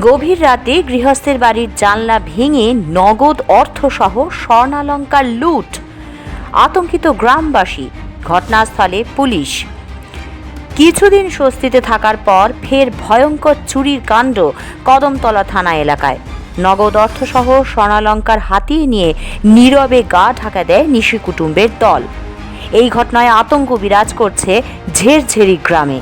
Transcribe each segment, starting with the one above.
গভীর রাতে গৃহস্থের বাড়ির জানলা ভেঙে নগদ অর্থসহ স্বর্ণালঙ্কার লুট। আতঙ্কিত গ্রামবাসী, ঘটনাস্থলে পুলিশ। কিছুদিন স্বস্তিতে থাকার পর ফের ভয়ঙ্কর চুরির কাণ্ড কদমতলা থানা এলাকায়। নগদ অর্থসহ স্বর্ণালঙ্কার হাতিয়ে নিয়ে নীরবে গা ঢাকা দেয় নিশি কুটুম্বের দল। এই ঘটনায় আতঙ্ক বিরাজ করছে ঝেরঝেরি গ্রামে।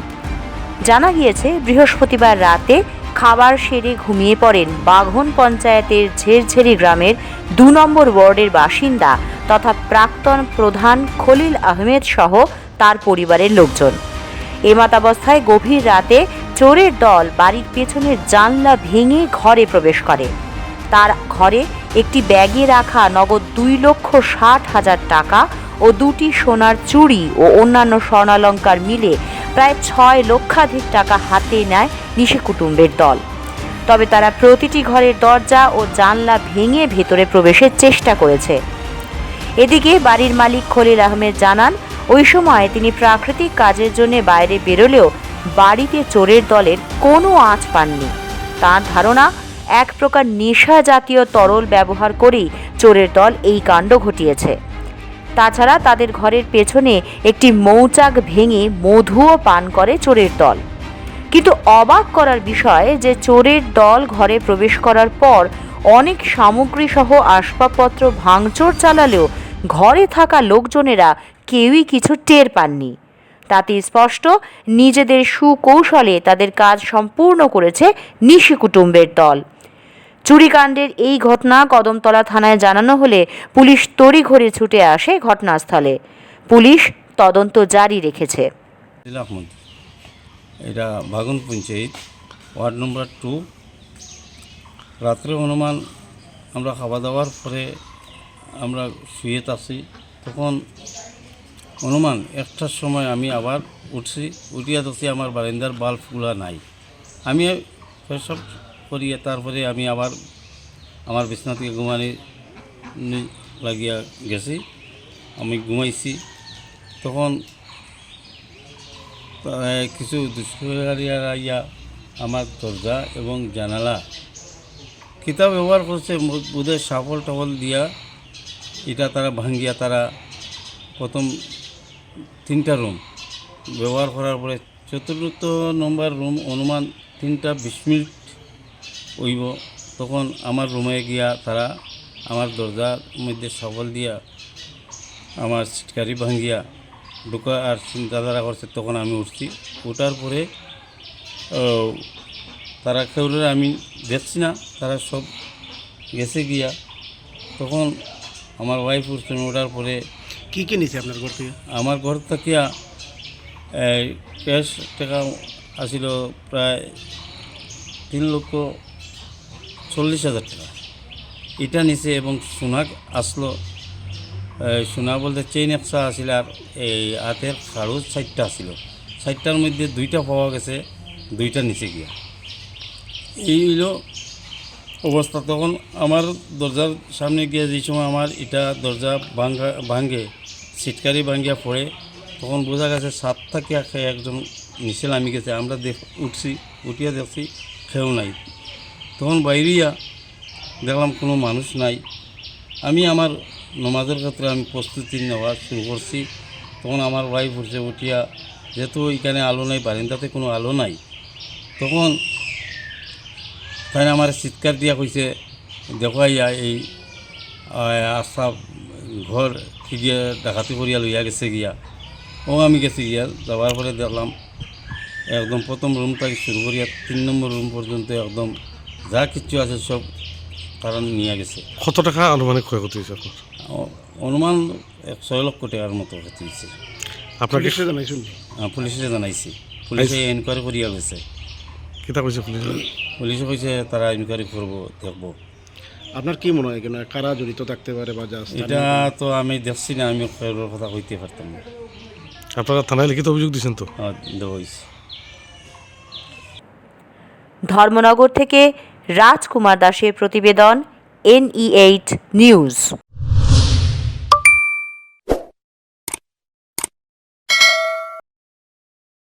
জানা গিয়েছে, বৃহস্পতিবার রাতে খাবার সেরে ঘুমিয়ে পড়েন বাঘন পঞ্চায়েতের ঝেরঝেরি গ্রামের দু নম্বর ওয়ার্ডের বাসিন্দা তথা প্রাক্তন প্রধান খলিল আহমেদ সহ তার পরিবারের লোকজন। এমাতাবস্থায় গভীর রাতে চোরের দল বাড়ির পেছনের জানলা ভেঙে ঘরে প্রবেশ করে। তার ঘরে একটি ব্যাগে রাখা নগদ দুই লক্ষ ষাট হাজার টাকা ও দুটি সোনার চুড়ি ও অন্যান্য স্বর্ণালঙ্কার মিলে প্রায় ছয় লক্ষাধিক টাকা হাতে নেয় নিশি কুটুম্বের দল। তবে তারা প্রতিটি ঘরের দরজা ও জানলা ভেঙে ভেতরে প্রবেশের চেষ্টা করেছে। এদিকে বাড়ির মালিক খলিল আহমেদ জানান, ওই সময় তিনি প্রাকৃতিক কাজের জন্য বাইরে বেরোলেও বাড়িতে চোরের দলের কোনো আঁচ পাননি। তার ধারণা, এক প্রকার নেশা জাতীয় তরল ব্যবহার করেই চোরের দল এই কাণ্ড ঘটিয়েছে। তাছাড়া তাদের ঘরের পেছনে একটি মৌচাক ভেঙে মধুও পান করে চোরের দল। কিন্তু অবাক করার বিষয় যে চোরের দল ঘরে প্রবেশ করার পর অনেক সামগ্রী সহ আসবাবপত্র ভাঙচুর চালালেও ঘরে থাকা লোকজনেরা কেউই কিছু টের পাননি। তাতে স্পষ্ট, নিজেদের সুকৌশলে তাদের কাজ সম্পূর্ণ করেছে নিশি কুটুম্বের দল। চুরিকাণ্ডের এই ঘটনা কদমতলা থানায় জানানো হলে পুলিশ তড়িঘড়ি ছুটে আসে ঘটনাস্থলে। পুলিশ তদন্ত জারি রেখেছে। এটা বাগুন পঞ্চায়েত, ওয়ার্ড নম্বর টু রাত্রে অনুমান, আমরা খাওয়া দাওয়ার পরে আমরা শুয়ে আছি। তখন অনুমান, একটার সময় আমি আবার উঠছি, উঠিয়া দেখছি আমার বারান্দার বাল্বগুলো নাই। আমি সব করিয়ে তারপরে আমি আবার আমার বিছনা থেকে ঘুমানি লাগিয়া গেছি। আমি ঘুমাইছি। তখন কিছু দুষ্কৃতিকারীরা আমার দরজা এবং জানালা। কিতাব ব্যবহার করছে বোধহয় সাফল টাফল দিয়া এটা তারা ভাঙ্গিয়া তারা প্রথম তিনটা রুম ব্যবহার করার পরে চতুর্থ নম্বর রুম অনুমান তিনটা বিশ মিনিট হইব। তখন আমার রুমে গিয়া তারা আমার দরজার মধ্যে সফল দিয়া আমার সিটকারি ভাঙ্গিয়া ঢুকা আর চিন্তাধারা করছে তখন আমি উঠছি। ওঠার পরে তারা কেউরে আমি দেখছি না তারা সব গেছে গিয়া। তখন আমার ওয়াইফ উঠছে ওঠার পরে কি কি নিছে আপনার ঘর থেকে? আমার ঘর থেকে ক্যাশ টাকা আসিল প্রায় তিন লক্ষ চল্লিশ হাজার টাকা। এটা নিছে এবং সোনা আসলো সোনা বলতে চেইন একশা আছিল আর এই হাতের খারুজ চারটা আছিল চারটার মধ্যে দুইটা পাওয়া গেছে, দুইটা নিচে গিয়া। এই হইল অবস্থা। তখন আমার দরজার সামনে গিয়ে যে সময় আমার এটা দরজা ভাঙ্গা, ভাঙ্গে সিটকারি ভাঙ্গিয়া পড়ে, তখন বোঝা গেছে সাত থেকে একজন নিচে নামি গেছে। আমরা দেখ, উঠছি, উঠিয়া দেখছি খেয়েও নাই। তখন বাইরিয়া দেখলাম কোনো মানুষ নাই। আমি আমার নমাজের ক্ষেত্রে আমি প্রস্তুতি নেওয়া শুরু করছি। তখন আমার ওয়াইফ উঠছে উঠিয়া, যেহেতু এখানে আলো নাই, বারিন্দাতে কোনো আলো নাই। তখন তাই আমার চিৎকার দিয়া কইছে দেখুৱাইয়া এই আশা ঘর ফিরিয়ে, ডাকাতি করিয়া লইয়া গেছে গিয়া। ও আমি গেছি গিয়া, যাওয়ার পরে দেখলাম, একদম প্রথম রুম থেকে শুরু করিয়া, তিন নম্বর রুম পর্যন্ত একদম যা কিছু আছে সব তারা নিয়ে গেছে। কত টাকা আনুমানিক ক্ষয়ক্ষতি হয়েছে আপনার? অনুমান এক ছয় লক্ষ টাকার মতো ক্ষতি হয়েছে। আপনাকে জানাইছেন? আহ, পুলিশে জানাইছি। পুলিশে এনকোয়ারি করিয়া গেছে। কিতা কইছে পুলিশ? পুলিশে কইছে তারা এনকোয়ারি করব দেখব। আপনার কি মনে হয় কেন কারা জড়িত থাকতে পারে বা যা এটা তো আমি দেখছি না আমি কারোর কথা কইতে পারতাম না। আপনারা থানায় লিখিত অভিযোগ দিয়েছেন তো? আমার দেওয়া হয়েছে ধর্মনগর থেকে রাজকুমার দাসের প্রতিবেদন এনই এইট নিউজ